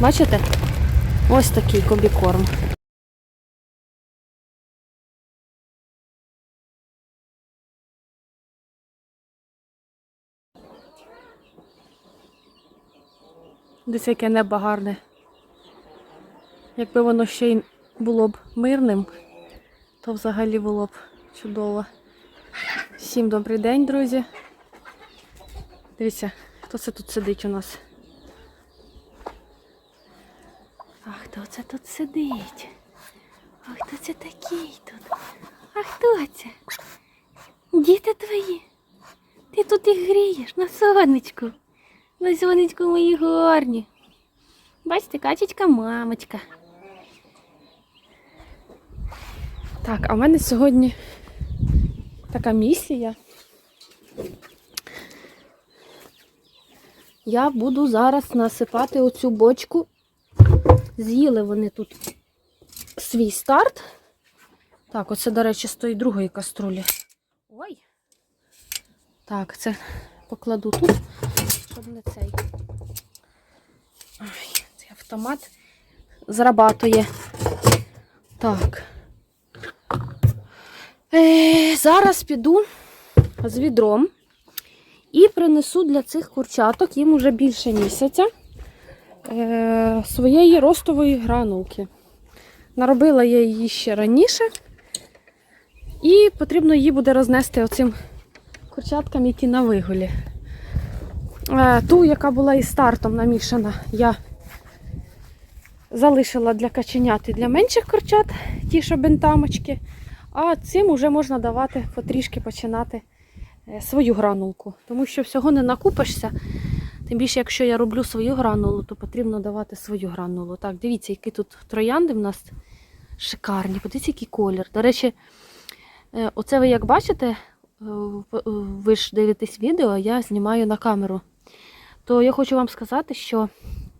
Бачите? Ось такий комбікорм. Десь яке небо гарне. Якби воно ще й було б мирним, то взагалі було б чудово. Всім добрий день, друзі. Дивіться, хто це тут сидить у нас. А хто це тут сидить? А хто це такий тут? А хто це? Діти твої? Ти тут їх грієш на сонечку. На сонечку мої гарні. Бачите, качечка мамочка. Так, а в мене сьогодні така місія. Я буду зараз насипати оцю бочку. З'їли вони тут свій старт. Так, оце, до речі, з тої другої каструлі. Ой. Так, це покладу тут, щоб не цей. Ой, цей автомат зрабатує. Так. Е, зараз піду з відром і принесу для цих курчаток, їм уже більше місяця, е, своєї ростової гранулки. Наробила я її ще раніше, і потрібно її буде рознести оцим курчаткам, які на вигулі. Е, ту, яка була і стартом намішана, я залишила для каченят і для менших курчат, ті, що бентамочки. А цим вже можна давати потрішки починати е, свою гранулку. Тому що всього не накупишся. Тим більше, якщо я роблю свою гранулу, то потрібно давати свою гранулу. Так, дивіться, які тут троянди в нас шикарні. Подивіться, який колір. До речі, е, оце ви як бачите, е, е, ви ж дивитесь відео, я знімаю на камеру. То я хочу вам сказати, що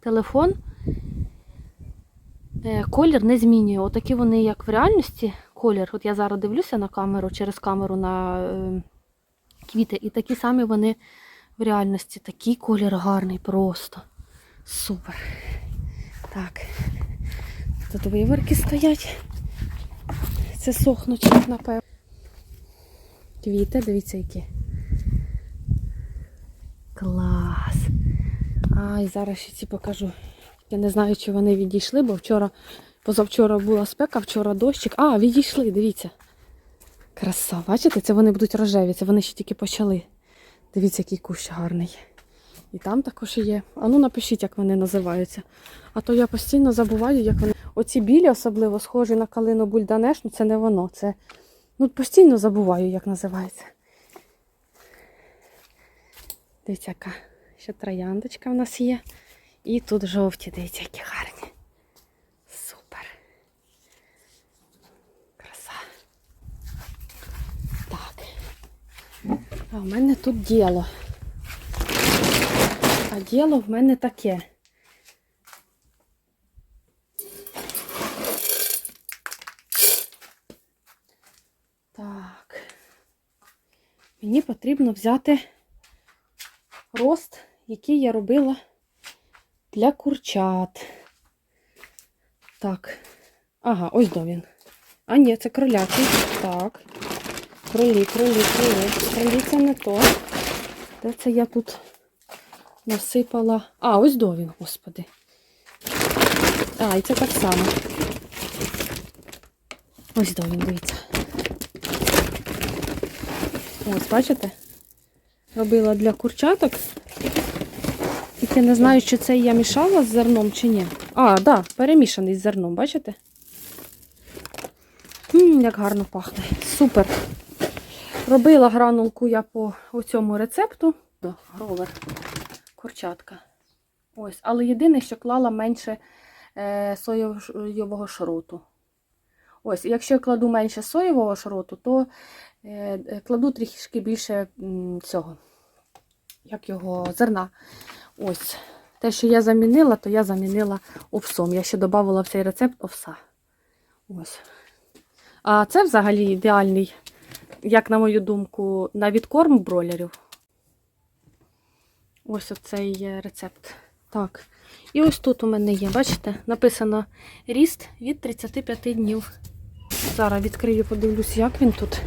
телефон колір не змінює. Отакі вони, як в реальності, колір. От я зараз дивлюся на камеру, через камеру на квіти, і такі самі вони в реальності. Такий колір гарний просто. Супер. Так. Тут виворки стоять. Це сохнуть, напевно. Квіти, дивіться, які. Клас. Ай, зараз ще ці покажу. Я не знаю, чи вони відійшли, бо вчора, позавчора була спека, вчора дощик. А, відійшли, дивіться. Краса, бачите, це вони будуть рожеві, це вони ще тільки почали. Дивіться, який кущ гарний. І там також є. А ну напишіть, як вони називаються. А то я постійно забуваю, як вони. Оці білі особливо схожі на калину бульданеш, ну це не воно. Це ну, постійно забуваю, як називається. Дивіться, яка ще трояндочка в нас є. І тут жовті, дивіться, які гарні. Супер. Краса. Так. А в мене тут діло. А діло в мене таке. Так. Мені потрібно взяти рост, який я робила для курчат. Так. Ага, ось до він. А ні, це кролячий. Так. Кролі, кролі, кролі. Кролі це не то. Де це я тут насипала? А, ось до він, господи. А, і це так само. Ось до він, дивіться. Ось, бачите? Робила для курчаток. Тільки не знаю, чи це я мішала з зерном, чи ні. А, так, да, перемішаний з зерном, бачите? М, як гарно пахне. Супер. Робила гранулку я по цьому рецепту. Гровер. Курчатка. Ось. Але єдине, що клала менше е, соєвого шроту. Ось, якщо я кладу менше соєвого шроту, то е, кладу трішки більше цього, як його, зерна. Ось. Те, що я замінила, то я замінила овсом. Я ще додавала в цей рецепт овса. Ось. А це взагалі ідеальний, як на мою думку, на відкорм бройлерів. Ось оцей рецепт. Так. І ось тут у мене є, бачите, написано ріст від 35 днів. Зараз відкрию, подивлюсь, як він тут.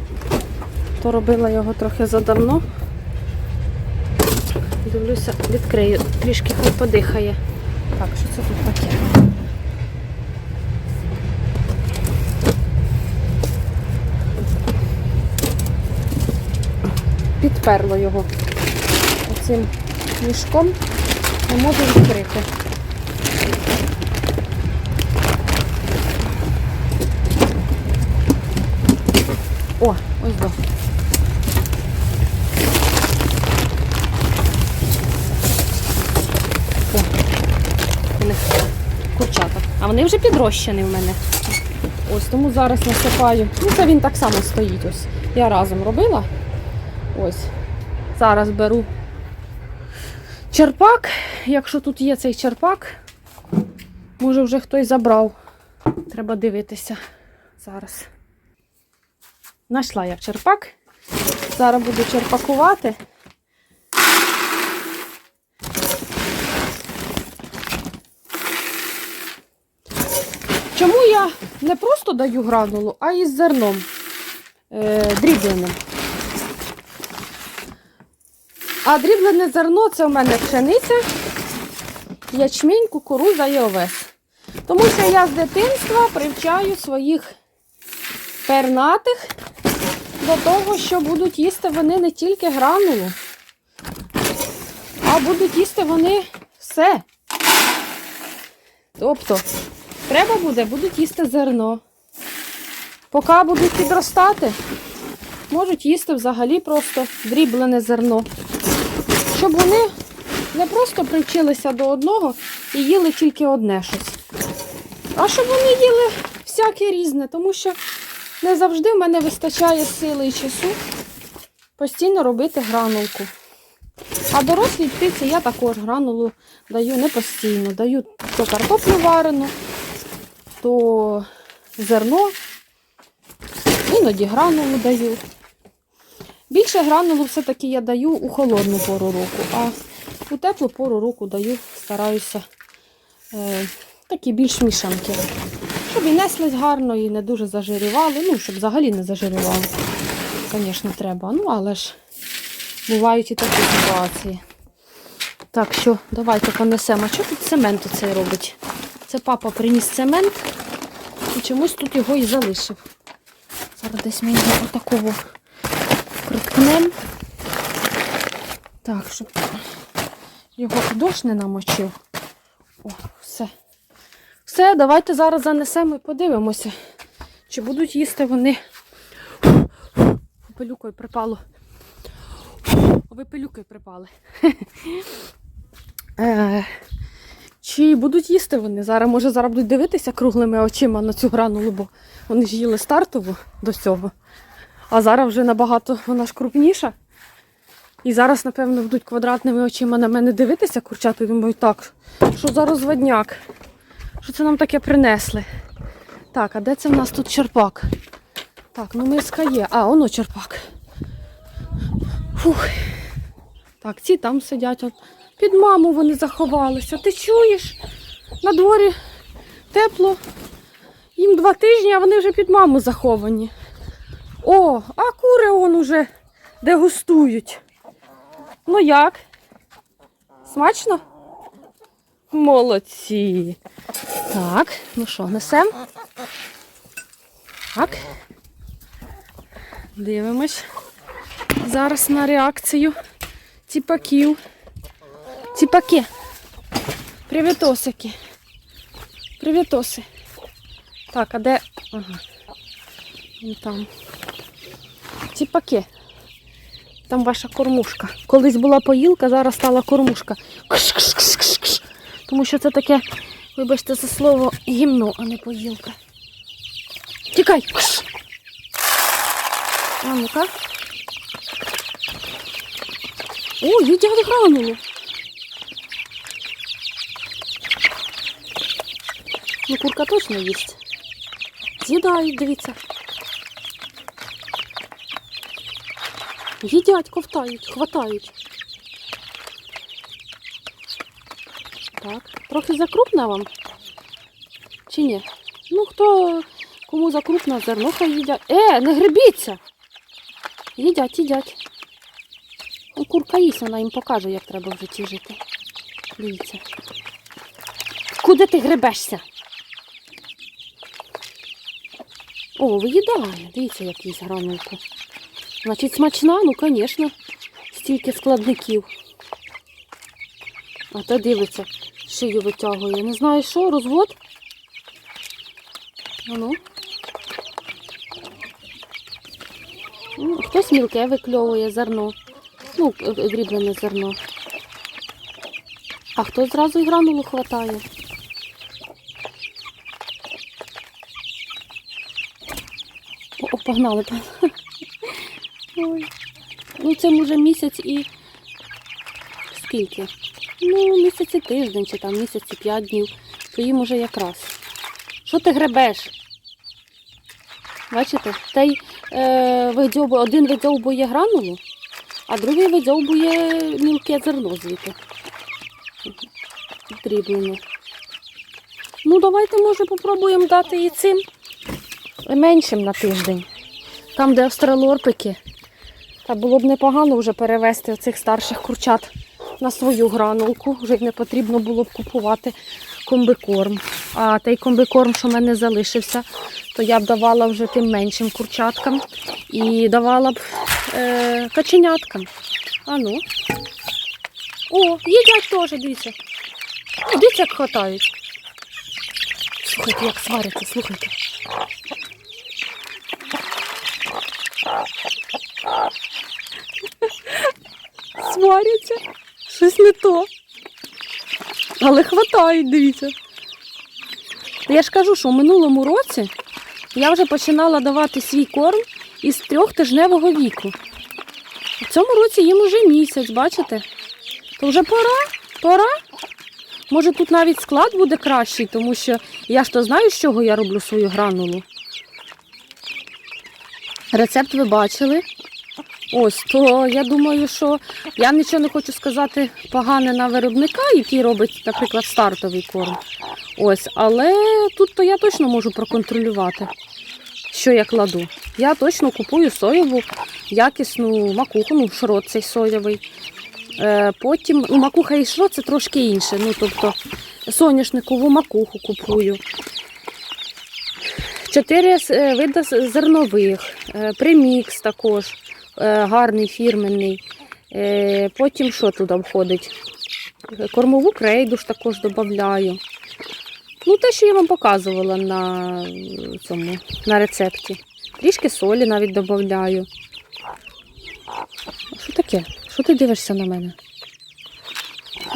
То робила його трохи задавно. Дивлюся, відкрию, трішки хай подихає. Так, що це тут таке? Підперло його оцим мішком. Не можу відкрити. О, ось до. У них курчата. А вони вже підрощені в мене. Ось тому зараз насипаю. Ну, це він так само стоїть. Ось. Я разом робила. Ось. Зараз беру черпак. Якщо тут є цей черпак, може вже хтось забрав. Треба дивитися зараз. Знайшла я черпак. Зараз буду черпакувати. Чому я не просто даю гранулу, а із зерном е, дрібленим? А дріблене зерно це у мене пшениця, ячмінь, кукуруза і овес. Тому що я з дитинства привчаю своїх пернатих до того, що будуть їсти вони не тільки гранулу, а будуть їсти вони все. Тобто, треба буде, будуть їсти зерно. Поки будуть підростати, можуть їсти взагалі просто дріблене зерно. Щоб вони не просто привчилися до одного і їли тільки одне щось. А щоб вони їли всяке різне, тому що не завжди в мене вистачає сили і часу постійно робити гранулку. А дорослій птиці я також гранулу даю не постійно. Даю то картоплю варену, то зерно, іноді гранулу даю. Більше гранулу все-таки я даю у холодну пору року, а у теплу пору року даю, стараюся е, такі більш мішанки. Щоб і неслись гарно, і не дуже зажирювали. Ну, щоб взагалі не зажирювали. Звісно, треба. Ну, але ж бувають і такі ситуації. Так, що, давайте понесемо. Що тут цемент оцей робить? Це папа приніс цемент і чомусь тут його і залишив. Зараз десь його отакого приткнемо. Так, щоб його дощ не намочив. О, все. Все, давайте зараз занесемо і подивимося, чи будуть їсти вони. Пилюкою припало. Ви пилюкою припали. Е, Чи будуть їсти вони? Зараз, може, зараз будуть дивитися круглими очима на цю гранулу, бо вони ж їли стартову до цього. А зараз вже набагато вона ж крупніша. І зараз, напевно, будуть квадратними очима на мене дивитися, курчата, і думають, так, що за розводняк? Що це нам таке принесли? Так, а де це в нас тут черпак? Так, ну миска є. А, воно черпак. Фух. Так, ці там сидять. Під маму вони заховалися. Ти чуєш? На дворі тепло. Їм два тижні, а вони вже під маму заховані. О, а кури он уже дегустують. Ну як? Смачно? Молодці. Так, ну що, несем? Так. Дивимось зараз на реакцію ціпаків. Ціпаки. Привітосики. Привітоси. Так, а де? Ага. Вон там. Ціпаки. Там ваша кормушка. Колись була поїлка, зараз стала кормушка. Кш-кш-кш-кш-кш. Тому що це таке, вибачте за слово, гімно, а не поїлка. Тікай! Кш. А ну-ка. О, їдять гранулу. Ну, курка точно їсть. З'їдають, дивіться. Їдять, ковтають, хватають. Так. Трохи закрупна вам? Чи ні? Ну, хто кому закрупна зерно, хай їдять. Е, не грибіться! Їдять, їдять. Ну, Курка їсть, вона їм покаже, як треба в житті жити. Дивіться. Куди ти гребешся? О, виїдає. Дивіться, як їсть гранулку. Значить, смачна, ну, звісно, стільки складників. А то дивиться, шию витягує. Не знаю що, розвод? Ну. Ну, Хтось мілке викльовує зерно. Ну, дріблене зерно. А хтось зразу і гранулу хватає. О, погнали. Ой. Ну, це може місяць і скільки? Ну, місяць і тиждень, чи там місяць і п'ять днів. То їм уже якраз. Що ти гребеш? Бачите? Та е, видьобує, один видьовбує гранулу, а другий видьовбує мілке зерно звідти. Дріблене. Ну, давайте, може, попробуємо дати і цим меншим на тиждень. Там, де австралорпики. Та було б непогано вже перевезти цих старших курчат на свою гранулку. Вже не потрібно було б купувати комбикорм. А той комбикорм, що в мене залишився, то я б давала вже тим меншим курчаткам і давала б е, каченяткам. А ну. О, їдять теж, дивіться. Дивіться, як хватають. Слухайте, як сваряться, слухайте. Сваряться. Щось не то. Але хватають, дивіться. Я ж кажу, що в минулому році я вже починала давати свій корм із трьохтижневого віку. В цьому році їм уже місяць, бачите? То вже пора, пора. Може тут навіть склад буде кращий, тому що я ж то знаю, з чого я роблю свою гранулу. Рецепт ви бачили. Ось, то я думаю, що я нічого не хочу сказати погане на виробника, який робить, наприклад, стартовий корм. Ось, але тут то я точно можу проконтролювати, що я кладу. Я точно купую соєву, якісну макуху, ну, шрот цей соєвий. Е, потім ну, макуха і шрот це трошки інше. Ну, тобто соняшникову макуху купую. Чотири е, види зернових, е, премікс також гарний фірменний. Е, Потім що туди входить? Кормову крейду ж також додаю. Ну, те, що я вам показувала на цьому на рецепті. Трішки солі навіть додаю. Що таке? Що ти дивишся на мене?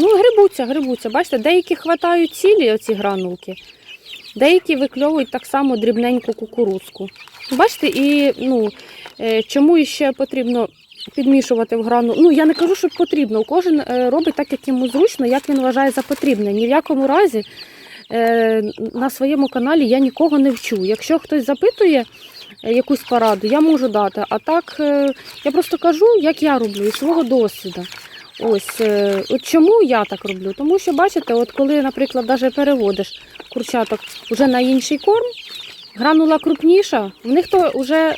Ну, грибуться, грибуться. Бачите, деякі хватають цілі оці гранулки, деякі викльовують так само дрібненьку кукурузку. Бачите, і ну, е, чому ще потрібно підмішувати в грану. Ну, я не кажу, що потрібно. Кожен е, робить так, як йому зручно, як він вважає за потрібне. Ні в якому разі е, на своєму каналі я нікого не вчу. Якщо хтось запитує е, якусь пораду, я можу дати. А так е, я просто кажу, як я роблю із свого досвіду. Ось е, от чому я так роблю? Тому що, бачите, от коли, наприклад, навіть переводиш курчаток вже на інший корм, гранула крупніша, в них то вже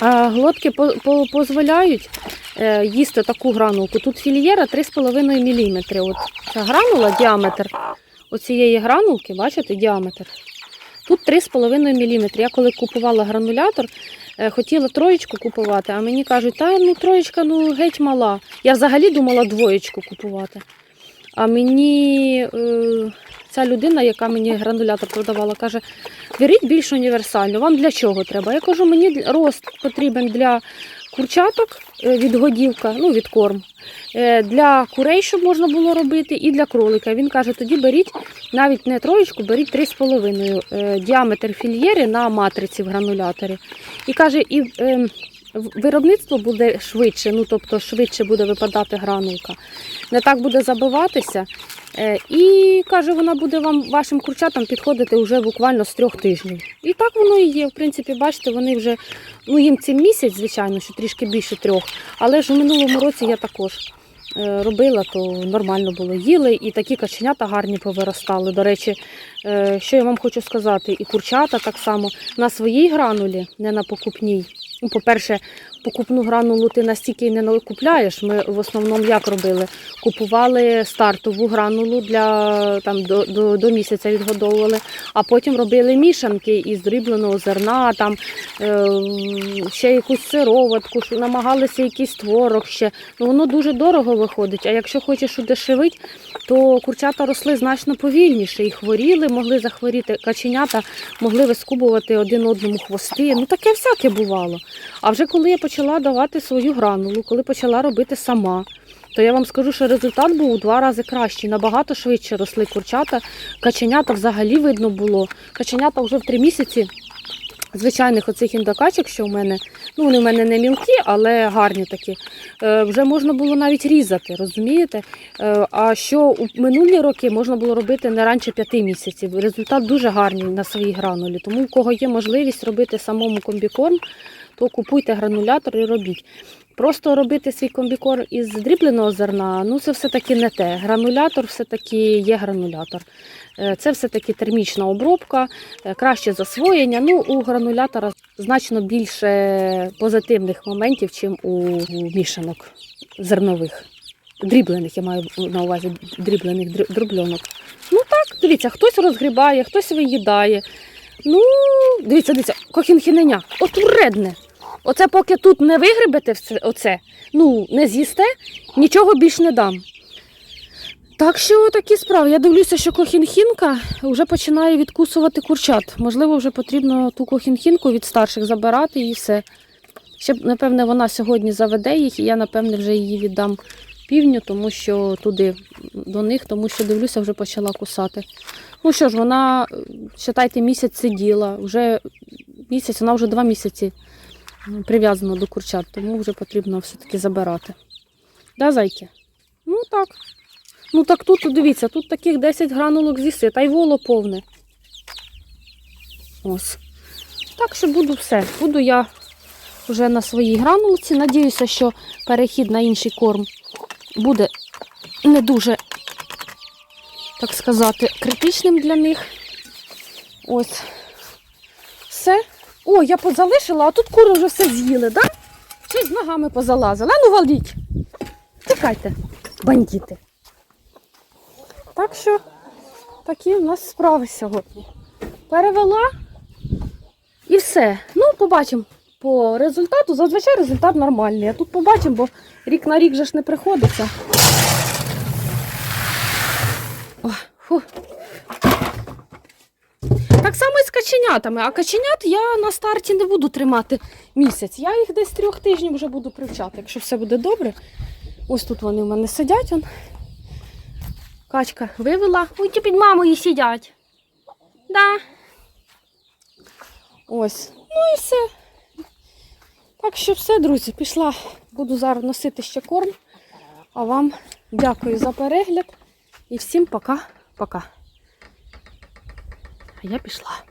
глотки по- по- дозволяють е, їсти таку гранулку. Тут фільєра 3,5 мм. От ця гранула, діаметр оцієї гранулки, бачите, діаметр. Тут 3,5 мм. Я коли купувала гранулятор, е, хотіла троєчку купувати, а мені кажуть, та ну троєчка ну геть мала. Я взагалі думала двоєчку купувати. А мені е, ця людина, яка мені гранулятор продавала, каже, беріть більш універсальну. Вам для чого треба? Я кажу, мені рост потрібен для курчаток е, відгодівка, ну від корм, е, для курей, щоб можна було робити, і для кролика. Він каже, тоді беріть навіть не троєчку, беріть 3,5 е, діаметр фільєри на матриці в грануляторі. І каже, і е, в- виробництво буде швидше, ну тобто швидше буде випадати гранулка. Не так буде забиватися. Е, І каже, вона буде вам вашим курчатам підходити вже буквально з трьох тижнів. І так воно і є. В принципі, бачите, вони вже ну їм це місяць, звичайно, що трішки більше трьох. Але ж у минулому році я також е, робила, то нормально було. Їли, і такі каченята гарні повиростали. До речі, е, що я вам хочу сказати, і курчата так само на своїй гранулі, не на покупній. Ну, по-перше, покупну гранулу ти настільки не накупляєш. Ми в основному як робили? Купували стартову гранулу для там до, до, до місяця відгодовували, а потім робили мішанки із дрібленого зерна, там е, ще якусь сироватку, намагалися якийсь творог ще. Ну воно дуже дорого виходить. А якщо хочеш удешевити, то курчата росли значно повільніше і хворіли, могли захворіти. Каченята могли вискубувати один одному хвости. Ну таке всяке бувало. А вже коли я почала давати свою гранулу, коли почала робити сама, то я вам скажу, що результат був у два рази кращий. Набагато швидше росли курчата. Каченята взагалі видно було. Каченята вже в три місяці. Звичайних оцих індокачок, що в мене, ну вони в мене не мілкі, але гарні такі. Е, вже можна було навіть різати, розумієте? Е, а що у минулі роки можна було робити не раніше п'яти місяців. Результат дуже гарний на своїй гранулі. Тому у кого є можливість робити самому комбікорм, то купуйте гранулятор і робіть. Просто робити свій комбікорм із дрібленого зерна, ну це все-таки не те. Гранулятор все-таки є гранулятор. Е, Це все-таки термічна обробка, е, краще засвоєння. Ну, у гранулятора значно більше позитивних моментів, чим у мішанок зернових. Дріблених, я маю на увазі дріблених дробльонок. Ну так, дивіться, хтось розгрібає, хтось виїдає. Ну, дивіться, дивіться, кохінхіненя, от вредне. Оце поки тут не вигребете оце, ну, не з'їсте, нічого більш не дам. Так що такі справи. Я дивлюся, що кохінхінка вже починає відкусувати курчат. Можливо, вже потрібно ту кохінхінку від старших забирати і все. Ще, напевне, вона сьогодні заведе їх, і я, напевне, вже її віддам півню, тому що туди до них, тому що дивлюся, вже почала кусати. Ну що ж, вона, е, місяць сиділа, вже місяць, вона вже два місяці м, прив'язана до курчат, тому вже потрібно все-таки забирати. Да, зайки? Ну так. Ну так тут, дивіться, тут таких 10 гранулок з'їси, та й воло повне. Ось. Так що буду все. Буду я вже на своїй гранулці. Надіюся, що перехід на інший корм буде не дуже, так сказати, критичним для них. Ось. Все. О, я позалишила, а тут кури вже все з'їли, так? Да? Щось з ногами позалазили. А ну валіть. Тікайте, бандити. Так що такі в нас справи сьогодні. Перевела і все. Ну, побачимо по результату. Зазвичай результат нормальний. А тут побачимо, бо рік на рік же ж не приходиться. О, фу. Так само і з каченятами. А каченят я на старті не буду тримати місяць. Я їх десь трьох тижнів вже буду привчати, якщо все буде добре. Ось тут вони в мене сидять. Он. Качка вивела. Ой, ті під мамою сидять. Да. Ось. Ну і все. Так що все, друзі, пішла. Буду зараз носити ще корм. А вам дякую за перегляд. І всім пока-пока. А я пішла.